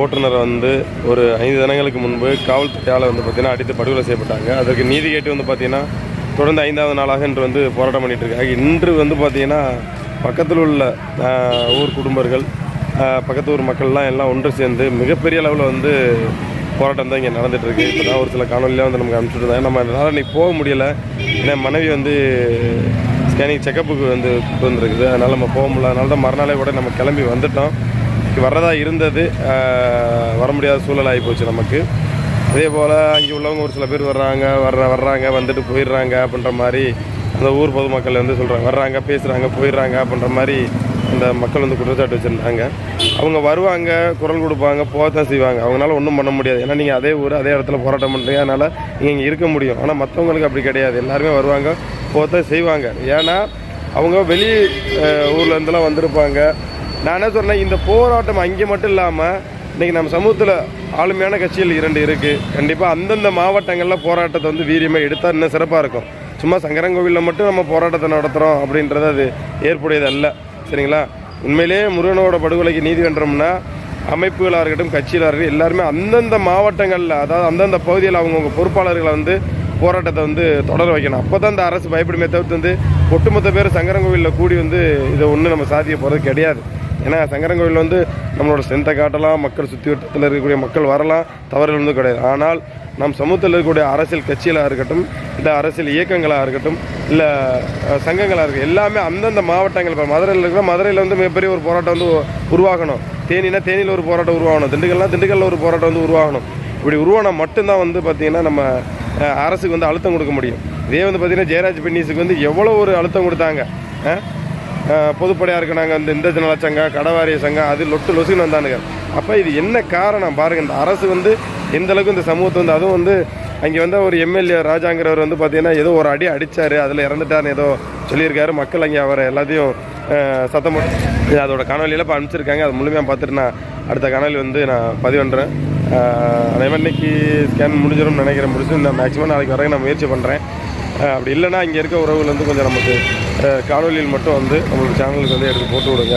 ஓட்டுநரை வந்து ஒரு ஐந்து தினங்களுக்கு முன்பு காவல்துறையால் வந்து பார்த்திங்கன்னா அடித்து படுகொலை செய்யப்பட்டாங்க. அதற்கு நீதி கேட்டு வந்து பார்த்திங்கன்னா தொடர்ந்து ஐந்தாவது நாளாக இன்று வந்து போராட்டம் பண்ணிட்டு இருக்காங்க. இன்று வந்து பார்த்திங்கன்னா பக்கத்தில் உள்ள ஊர் குடும்பர்கள் பக்கத்து ஊர் மக்கள்லாம் எல்லாம் ஒன்று சேர்ந்து மிகப்பெரிய அளவில் வந்து போராட்டம் தான் இங்கே நடந்துகிட்ருக்கு இப்போ தான் ஒரு சில காணொலியெலாம் வந்து நமக்கு அனுப்பிச்சுட்டு நம்ம அதனால் இன்றைக்கி போக முடியல. ஏன்னா மனைவி வந்து ஸ்கேனிங் செக்கப்புக்கு வந்து கொண்டு வந்திருக்குது அதனால் நம்ம போக முடியல. அதனால தான் மறுநாளே கூட நம்ம கிளம்பி வந்துட்டோம். இன்னைக்கு வர்றதா இருந்தது வர முடியாத சூழல் ஆகி போச்சு நமக்கு. அதே போல் அங்கே உள்ளவங்க ஒரு சில பேர் வர்றாங்க வர்ற வர்றாங்க வந்துட்டு போயிடுறாங்க அப்படின்ற மாதிரி அந்த ஊர் பொதுமக்கள் வந்து சொல்கிறாங்க வர்றாங்க பேசுகிறாங்க போயிடுறாங்க அப்படின்ற மாதிரி அந்த மக்கள் வந்து குற்றச்சாட்டு வச்சுருந்தாங்க. அவங்க வருவாங்க குரல் கொடுப்பாங்க போகத்தான் செய்வாங்க. அவங்களால ஒன்றும் பண்ண முடியாது. ஏன்னா நீங்கள் அதே ஊர் அதே இடத்துல போராட்டம் பண்ணுறீங்க அதனால் நீங்கள் இங்கே இருக்க முடியும். ஆனால் மற்றவங்களுக்கு அப்படி கிடையாது. எல்லாருமே வருவாங்க போகத்தான் செய்வாங்க. ஏன்னா அவங்க வெளி ஊர்லேருந்துலாம் வந்திருப்பாங்க. நான் என்ன சொல்கிறேன் இந்த போராட்டம் அங்கே மட்டும் இல்லாமல் இன்றைக்கி நம்ம சமூகத்தில் ஆளுமையான கட்சிகள் இரண்டு இருக்குது கண்டிப்பாக அந்தந்த மாவட்டங்களில் போராட்டத்தை வந்து வீரியமாக எடுத்தால் இன்னும் சிறப்பாக இருக்கும். சும்மா சங்கரங்கோவிலில் மட்டும் நம்ம போராட்டத்தை நடத்துகிறோம் அப்படின்றது அது ஏற்புடையது அல்ல சரிங்களா? உண்மையிலேயே முருகனோட படுகொலைக்கு நீதி வென்றோம்னா அமைப்புகளாக இருக்கட்டும் கட்சிகளாக இருக்கட்டும் எல்லாருமே அந்தந்த மாவட்டங்களில் அதாவது அந்தந்த பகுதியில் அவங்கவுங்க பொறுப்பாளர்களை வந்து போராட்டத்தை வந்து தொடர வைக்கணும். அப்போ தான் இந்த அரசு பயப்படுமே தவிர்த்து வந்து ஒட்டுமொத்த பேர் சங்கரங்கோவிலில் கூடி வந்து இதை ஒன்றும் நம்ம சாதிக்க போகிறது கிடையாது. ஏன்னா சங்கரங்கோவில் வந்து நம்மளோட ஸ்ட்ரென்த்தை காட்டலாம் மக்கள் சுற்றி வட்டத்தில் இருக்கக்கூடிய மக்கள் வரலாம் தவறுகள் வந்து கிடையாது. ஆனால் நம் சமூகத்தில் இருக்கக்கூடிய அரசியல் கட்சிகளாக இருக்கட்டும் இல்லை அரசியல் இயக்கங்களாக இருக்கட்டும் இல்லை சங்கங்களாக இருக்கட்டும் எல்லாமே அந்தந்த மாவட்டங்கள் இப்போ மதுரையில் இருக்கிற மதுரையில் வந்து மிகப்பெரிய ஒரு போராட்டம் வந்து உ- உருவாகணும். தேனினா தேனியில் ஒரு போராட்டம் உருவாகணும். திண்டுக்கல்னா திண்டுக்கல்ல ஒரு போராட்டம் வந்து உருவாகணும். இப்படி உருவானா மட்டும்தான் வந்து பார்த்திங்கன்னா நம்ம அரசுக்கு வந்து அழுத்தம் கொடுக்க முடியும். இதே வந்து பார்த்திங்கன்னா ஜெயராஜ் பென்னீஸுக்கு வந்து எவ்வளோ ஒரு அழுத்தம் கொடுத்தாங்க பொதுப்படையாக இருக்கு நாங்கள் இந்த இந்த நல சங்கம் கடவாரிய சங்கம் அது லொட்டு லொசுன்னு வந்தானுங்க. அப்போ இது என்ன காரணம்? பாருங்கள் இந்த அரசு வந்து எந்த அளவுக்கு இந்த சமூகத்தை வந்து அதுவும் வந்து அங்கே வந்து ஒரு எம்எல்ஏ ராஜாங்கிறவர் வந்து பார்த்தீங்கன்னா ஏதோ ஒரு அடி அடித்தார் அதில் இறந்துட்டார்னு ஏதோ சொல்லியிருக்காரு. மக்கள் அங்கே அவரை எல்லாத்தையும் சத்தம் போட்டு அதோட காணொலியில் இப்போ அனுப்பிச்சிருக்காங்க. அது முழுமையாக பார்த்துட்டு நான் அடுத்த காணொலி வந்து நான் பதிவு பண்ணுறேன் அதே மாதிரி இன்றைக்கி ஸ்கேன் முடிஞ்சிடும்னு நினைக்கிறேன். முடிச்சு நான் மேக்ஸிமம் நாளைக்கு வரைக்கும் நான் முயற்சி பண்ணுறேன் அப்படி இல்லைன்னா இங்கே இருக்க உறவுகள் வந்து கொஞ்சம் நமக்கு காணொலியில் மட்டும் வந்து நம்மளுக்கு சேனலுக்கு வந்து எடுத்து போட்டு விடுங்க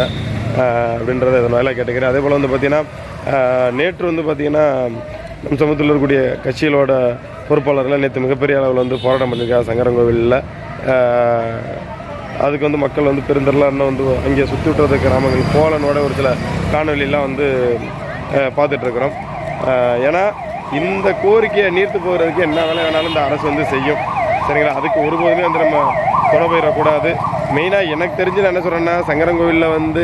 அப்படின்றத இதனால் கேட்டுக்கிறேன். அதே போல் வந்து பார்த்திங்கன்னா நேற்று வந்து பார்த்திங்கன்னா நம் சமூகத்தில் இருக்கக்கூடிய கட்சிகளோட பொறுப்பாளர்கள் நேற்று மிகப்பெரிய அளவில் வந்து போராட்டம் பண்ணியிருக்காங்க சங்கரங்கோவிலில். அதுக்கு வந்து மக்கள் வந்து பெருந்தரலாம் இன்னும் வந்து அங்கே சுற்றி விட்டுறது கிராமங்கள் போலனோட ஒரு சில காணொலியெலாம் வந்து பார்த்துட்ருக்குறோம். ஏன்னா இந்த கோரிக்கையை நீர்த்து போகிறதுக்கு என்ன வேலை வேணாலும் இந்த அரசு வந்து செய்யும். சரிங்களா? அதுக்கு ஒருபோதுமே வந்து நம்ம தொட போயிடக்கூடாது. மெயினாக எனக்கு தெரிஞ்சு நான் என்ன சொல்கிறேன்னா சங்கரங்கோவிலில் வந்து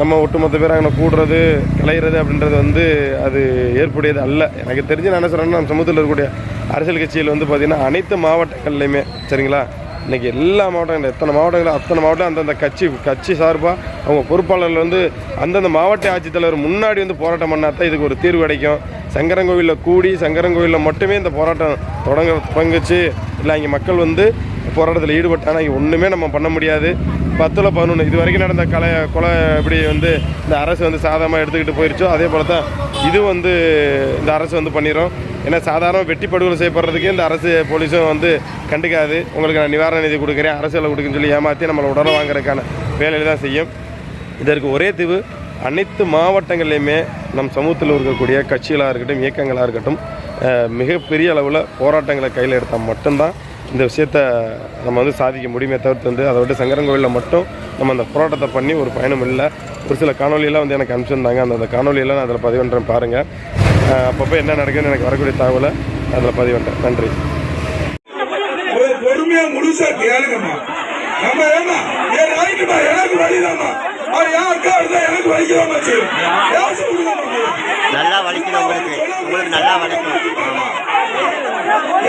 நம்ம ஒட்டுமொத்த பேர் அங்கே கூடுறது கலையிறது அப்படின்றது வந்து அது ஏற்புடையது அல்ல. எனக்கு தெரிஞ்சு நான் என்ன சொல்கிறேன்னா நம்ம சமூகத்தில் இருக்கக்கூடிய அரசியல் கட்சியில் வந்து பார்த்திங்கன்னா அனைத்து மாவட்டங்கள்லையுமே சரிங்களா? இன்றைக்கி எல்லா மாவட்டங்களும் எத்தனை மாவட்டங்களும் அத்தனை மாவட்டம் அந்தந்த கட்சி கட்சி சார்பாக அவங்க பொறுப்பாளர்கள் வந்து அந்தந்த மாவட்ட ஆட்சித்தலைவர் முன்னாடி வந்து போராட்டம் பண்ணால் தான் இதுக்கு ஒரு தீர்வு கிடைக்கும். சங்கரங்கோவிலில் கூடி சங்கரங்கோவிலில் மட்டுமே இந்த போராட்டம் தொடங்க தொடங்குச்சு. இல்லை இங்கே மக்கள் வந்து போராட்டத்தில் ஈடுபட்டானா இங்கே ஒன்றுமே நம்ம பண்ண முடியாது. பத்தில் பதினொன்று இது வரைக்கும் நடந்த கலை கொலை எப்படி வந்து இந்த அரசு வந்து சாதகமாக எடுத்துக்கிட்டு போயிடுச்சோ அதே போல் தான் இது வந்து இந்த அரசு வந்து பண்ணிடும் ஏன்னா சாதாரண வெட்டி படுகொலை செய்யப்படுறதுக்கே இந்த அரசு போலீஸும் வந்து கண்டுக்காது. உங்களுக்கு நான் நிவாரண நிதி கொடுக்குறேன் அரசியலில் கொடுக்குன்னு சொல்லி ஏமாற்றி நம்மளை உடனே வாங்குறதுக்கான வேலையில் தான் செய்யும். இதற்கு ஒரே தீவு அனைத்து மாவட்டங்கள்லையுமே நம் சமூகத்தில் இருக்கக்கூடிய கட்சிகளாக இருக்கட்டும் இயக்கங்களாக இருக்கட்டும் மிகப்பெரிய அளவில் போராட்டங்களை கையில் எடுத்தால் மட்டும்தான் இந்த விஷயத்த நம்ம வந்து சாதிக்க முடியுமே தவிர்த்து வந்து அதை விட்டு சங்கரங்கோவிலில் மட்டும் நம்ம அந்த போராட்டத்தை பண்ணி ஒரு பயணம் இல்லை. ஒரு சில காணொலியெல்லாம் வந்து எனக்கு அனுப்பிச்சிருந்தாங்க. அந்த அந்த காணொலியெல்லாம் நான் அதில் பதிவு பண்ணுறேன் பாருங்கள் அப்பப்போ என்ன நடக்குதுன்னு எனக்கு வரக்கூடிய தகவலை அதில் பதிவு பண்ணுறேன் நன்றி முழுசா கேளுங்கம்மா. நம்ம ஏமா என் நாய்க்குமா? எனக்கு வழிதாம்மா அது என் அக்கா இருந்தா எனக்கு ஏன் சொல்லுங்கம்மா நல்லா வலிக்குது உங்களுக்கு. உங்களுக்கு நல்லா வலிக்கும். ஆமா.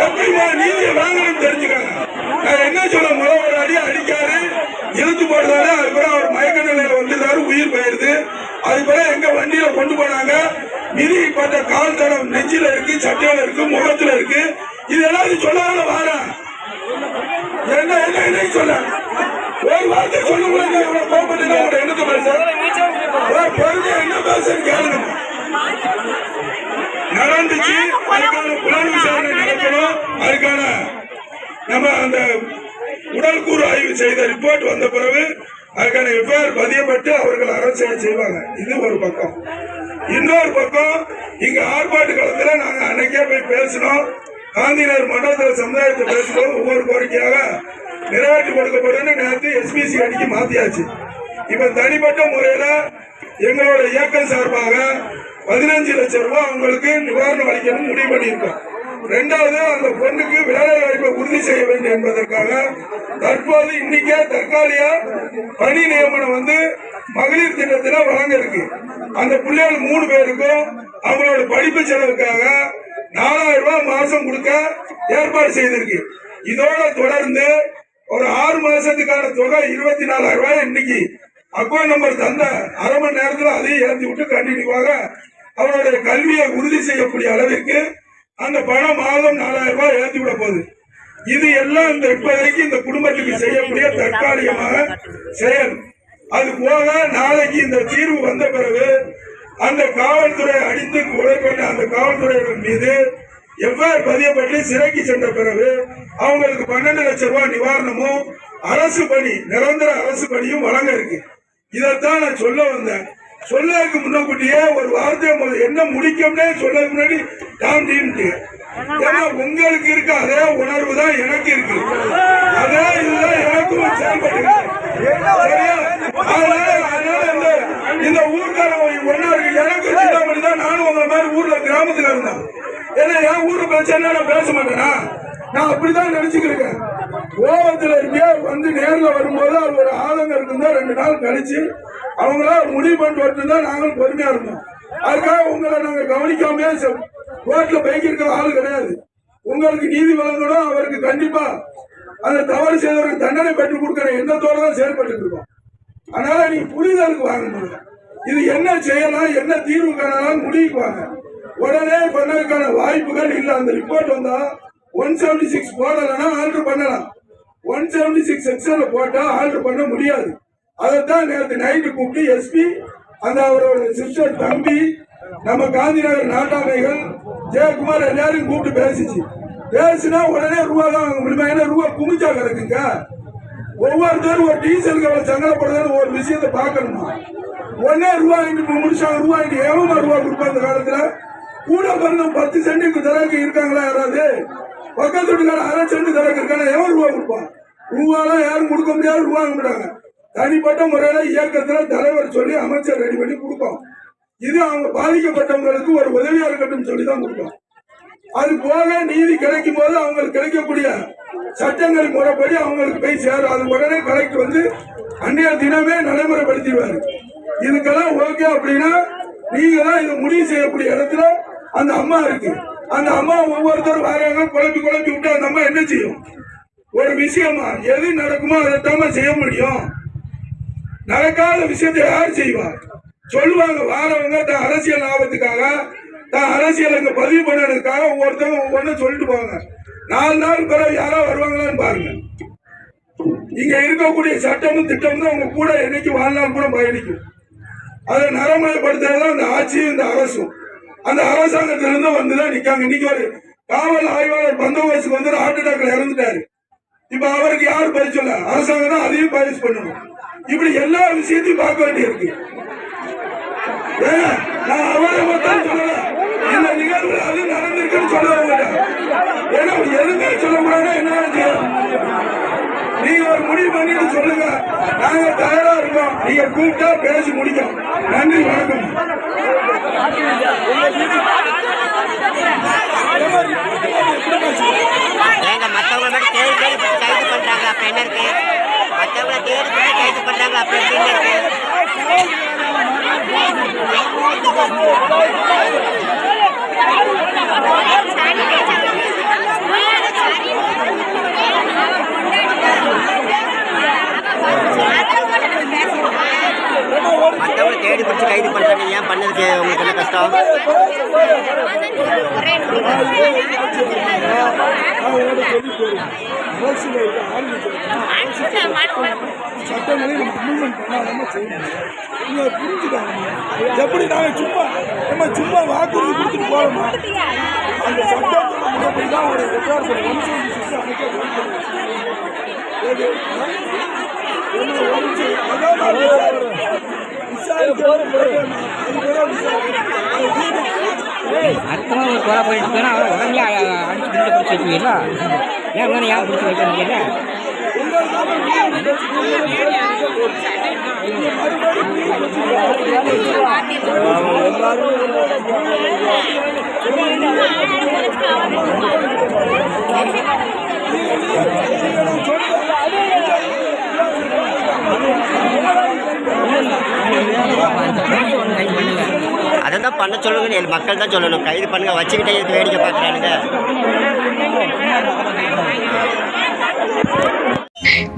எப்படிமா நீதியை வாங்கணும்னு தெரிஞ்சுக்கங்க. நான் என்ன சொல்ல ஒரு அடி அடிக்காரு இழுத்து போடுறாரு அதுக்கப்புறம் அவர் மயக்க நிலையில வந்துட்டாரு உயிர் போயிடுது அதுக்கப்புறம் எங்க வண்டியில கொண்டு போனாங்க. மிதிப்பட்ட கால் தடம் நெஞ்சில இருக்கு சட்டையில இருக்கு முகத்துல இருக்கு. இது எல்லாத்தையும் சொல்லாத வார. என்ன என்ன என்ன சொல்ல ஒரு வார்த்தை சொல்ல முடியாது இவ்வளவு கோபப்பட்டு உங்களோட எண்ணத்தை பேச ஒரு பொறுமையா என்ன பேசுன்னு கேளுங்க. நடந்துச்சு. அதுக்கான புலன் விசாரணை நடக்கணும். அதுக்கான நம்ம அந்த உடல் கூறு ஆய்வு செய்த ரிப்போர்ட் வந்த பிறகு அதுக்கான எஃப்ஐஆர் பதியப்பட்டு அவர்கள் அரசு செய்வாங்க. இது ஒரு பக்கம். இன்னொரு பக்கம் இங்க ஆர்ப்பாட்ட காலத்துல நாங்க அன்னைக்கே போய் பேசினோம். காந்திநகர் மண்டலத்தில் சமுதாயத்தை பேசும்போது ஒவ்வொரு கோரிக்கையாக நிறைவேற்றி கொடுக்கப்படும் நேற்று எஸ்பிசி அடிக்கு மாத்தியாச்சு. இப்ப தனிப்பட்ட முறையில எங்களோட இயக்கம் சார்பாக பதினஞ்சு லட்சம் ரூபாய் அவங்களுக்கு நிவாரணம் அளிக்கணும் முடிவு பண்ணியிருக்கோம். ரெண்டாவது அந்த பொண்ணுக்கு வேலை வாய்ப்பை உறுதி செய்ய வேண்டும் என்பதற்காக தற்போது இன்னைக்கே தற்காலிக பணி நியமனம் வந்து மகளிர் திட்டத்தில் வழங்க இருக்கு அந்த பிள்ளைகள் மூணு பேருக்கும் அவங்களோட படிப்பு செலவுக்காக நாலாயிரம் ரூபாய் மாசம் கொடுக்க ஏற்பாடு செய்திருக்கு. இதோட தொடர்ந்து ஒரு ஆறு மாசத்துக்கான தொகை இருபத்தி நாலாயிரம் ரூபாய் இன்னைக்கு. அக்கௌண்ட் நம்பர் தந்த அரை மணி நேரத்தில் அதையும் ஏற்றி விட்டு கண்டினியூவாக அவருடைய கல்வியை உறுதி செய்யக்கூடிய அளவிற்கு அந்த பணம் மாதம் நாலாயிரம் ரூபாய் ஏற்றி விட போகுது. இது எல்லாம் இந்த இப்போதைக்கு இந்த குடும்பத்துக்கு செய்யக்கூடிய தற்காலிகமாக செயல். அது போக நாளைக்கு இந்த தீர்வு வந்த பிறகு அந்த காவல்துறை அடித்து கொலை பண்ண அந்த காவல்துறையினர் மீது எவ்வாறு பதியப்பட்டு சிறைக்கு சென்ற பிறகு அவங்களுக்கு பன்னெண்டு லட்சம் ரூபாய் நிவாரணமும் அரசு பணி நிரந்தர அரசு பணியும் வழங்க இருக்கு. இதைத்தான் நான் சொல்ல வந்தேன். சொல்லக்கு முன்னக்கூட்டியே ஒரு வார்த்தை என்ன முடிக்கும்னே சொல்ல முன்னாடி டாம் டீம்ட்டு உங்களுக்கு இருக்க அதே உணர்வு தான் எனக்கு இருக்கு. அதே இதுதான் எனக்கும் செயல்பட்டு இந்த ஊர்க்காரன் ஒன்னா இருக்கு. எனக்கு சிந்தாமணி தான். நானும் உங்களை மாதிரி ஊர்ல கிராமத்துல இருந்தேன். ஏன்னா என் ஊரு பிரச்சனை நான் பேச மாட்டேனா? நான் அப்படிதான் நினைச்சுக்கிறேன் கோவத்துல இருந்தே வந்து நேர்ல வரும்போது அது ஒரு ஆதங்கம் இருக்குதா ரெண்டு நாள் கழிச்சு அவங்களா முடிவு பண்ணிட்டு வரட்டும் தான் நாங்களும் பொறுமையா இருந்தோம். அதுக்காக உங்களை நாங்க கவனிக்காம கோர்ட்ல பைக் இருக்கிற கிடையாது. உங்களுக்கு நீதி வழங்கணும் அவருக்கு கண்டிப்பா அந்த தவறு செய்தவருக்கு தண்டனை பெற்றுக் கொடுக்கிற எண்ணத்தோட தான் செயல்பட்டு இருக்கோம். அதனால நீங்க புரிதலுக்கு வாங்க இது என்ன செய்யலாம் என்ன தீர்வு காணலாம் முடிவுக்குவாங்க உடனே பண்ணதுக்கான வாய்ப்புகள் இல்ல. அந்த ரிப்போர்ட் வந்தா ஒன் செவன்டி சிக்ஸ் போடலைன்னா ஆல்டர் பண்ணலாம். ஒன் செவன்டி சிக்ஸ் செக்ஷன்ல போட்டா ஆல்டர் பண்ண முடியாது. அதைத்தான் நேற்று நைட்டு கூப்பிட்டு எஸ்பி அந்த அவரோட சிஸ்டர் தம்பி நம்ம காந்திநகர் நாட்டாமைகள் ஜெயக்குமார் எல்லாரையும் கூப்பிட்டு பேசிச்சு. பேசினா உடனே ரூபா தான் வாங்க முடியுமா? ஏன்னா ரூபா குமிச்சா கிடக்குங்க. ஒவ்வொருத்தரும் ஒரு டீசலுக்கு அவ்வளவு சங்கடப்படுதுன்னு ஒரு விஷயத்தை பார்க்கணுமா? உடனே ரூபா வாங்கிட்டு முடிச்சாங்க. ரூபா வாங்கிட்டு எவ்வளவு ரூபா கொடுப்போம் அந்த காலத்துல? கூட பிறந்த பத்து சென்ட்டுக்கு தரக்கு இருக்காங்களா யாராவது? பக்கத்து வீட்டுக்கார அரை சென்ட் தரக்கு இருக்காங்க எவன் ரூபா கொடுப்பான் ரூபாலாம் யாரும் கொடுக்க முடியாது ரூபா வாங்க மாட்டாங்க. தனிப்பட்ட முறையில இயக்கத்துல தலைவர் சொல்லி அமைச்சர் ரெடி பண்ணி கொடுப்போம் இது அவங்க பாதிக்கப்பட்டவங்களுக்கு ஒரு உதவியா இருக்கட்டும் சொல்லி தான் கொடுப்போம் அது போக நீதி கிடைக்கும் போது அவங்களுக்கு கிடைக்கக்கூடிய சட்டங்கள் முறைப்படி அவங்களுக்கு போய் சேரும். அது உடனே கலெக்டர் வந்து அன்றைய தினமே நடைமுறைப்படுத்திடுவாரு. இதுக்கெல்லாம் ஓகே அப்படின்னா நீங்க தான் இதை முடிவு செய்யக்கூடிய இடத்துல அந்த அம்மா இருக்கு. அந்த அம்மா ஒவ்வொருத்தரும் வராங்க குழப்பி குழப்பி விட்டு அந்த அம்மா என்ன செய்யும்? ஒரு விஷயமா எது நடக்குமோ அதை தான் செய்ய முடியும். நடக்காத விஷயத்தை யார் செய்வார்? சொல்லுவாங்க வாரவங்க தான் அரசியல் லாபத்துக்காக தான் அரசியல் அங்க பதிவு பண்ணதுக்காக ஒவ்வொருத்தவங்க ஒவ்வொன்றும் சொல்லிட்டு போவாங்க. நாலு நாள் பிறகு யாரோ வருவாங்களான்னு பாருங்க. இங்க இருக்கக்கூடிய சட்டமும் திட்டமும் தான் உங்க கூட என்னைக்கு வாழ்நாள் கூட பயணிக்கும். அதை நடைமுறைப்படுத்துறது அந்த ஆட்சியும் இந்த அரசும். அந்த அரசாங்கத்திலிருந்து வந்துதான் நிக்காங்க. இன்னைக்கு ஒரு காவல் ஆய்வாளர் பந்தோபஸ்துக்கு வந்து ஹார்ட் அட்டாக்ல இறந்துட்டாரு. இப்ப அவருக்கு யார் பதில் சொல்ல அரசாங்கம் தான் அதையும் பரிசு பண்ணணும் இப்படி எல்லா விஷயத்தையும் பார்க்க வேண்டியிருக்கு ஏன், நான் அவரை மட்டும் சொல்லல இந்த நிகழ்வு அது நடந்திருக்குன்னு சொல்ல மாட்டேன் ஏன்னா எதுவுமே சொல்லக்கூடாது என்ன செய்யும் நீங்க ஒரு முடிவு பண்ணிட்டு சொல்லுங்க நாங்க தயாரா இருக்கோம் நீங்க கூப்பிட்டா பேசி முடிக்கும் நன்றி வணக்கம் ஏங்க மற்றவங்க மட்டும் தேடி தேடி பிடிச்சி கைது பண்ணுறாங்க அப்போ என்ன இருக்கு மற்றவங்கள தேடி பிடிச்சி கைது பண்ணுறாங்க அப்போ எப்படி இருக்கு மற்றவங்கள தேடி பிடிச்சி கைது பண்ணுறாங்க ஏன் பண்ணதுக்கு உங்களுக்கு என்ன கஷ்டம் அவங்களோட சொல்லி போயிடும் அரசில் இருக்க ஆரம்பிச்சிருக்கோம் சட்டங்களை பண்ணிருக்கு. உங்களுக்கு பண்ணாம செய்யணும் நீங்க புரிஞ்சுக்காங்க எப்படி சும்மா நம்ம சும்மா வாக்குறுதி கொடுத்துட்டு அந்த முறைப்படி தான் ஒரு அமைக்க அத்தமாக ஒரு கொலை பண்ணிட்டு போனால் அவரை உடனே அடிச்சு பிடிச்ச பிடிச்சி வச்சுக்கீங்களா ஏன் உடனே ஏன் பிடிச்சி வைக்கிறீங்க அதை தான் பண்ண சொல்லுங்க மக்கள் தான் சொல்லணும். கைது பண்ணுங்க வச்சுக்கிட்டே இருக்கு வேடிக்கை பார்க்குறானுங்க.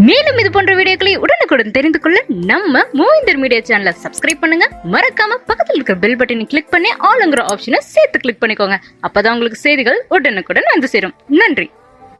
மேலும் இது போன்ற வீடியோக்களை உடனுக்குடன் தெரிந்து கொள்ள நம்ம மூவிந்தர் மீடியா சேனலை சப்ஸ்கிரைப் பண்ணுங்க. மறக்காம பக்கத்தில் இருக்கிற பெல் பட்டனை கிளிக் பண்ணி ஆளுங்கிற ஆப்ஷனை சேர்த்து கிளிக் பண்ணிக்கோங்க. அப்பதான் உங்களுக்கு செய்திகள் உடனுக்குடன் வந்து சேரும். நன்றி.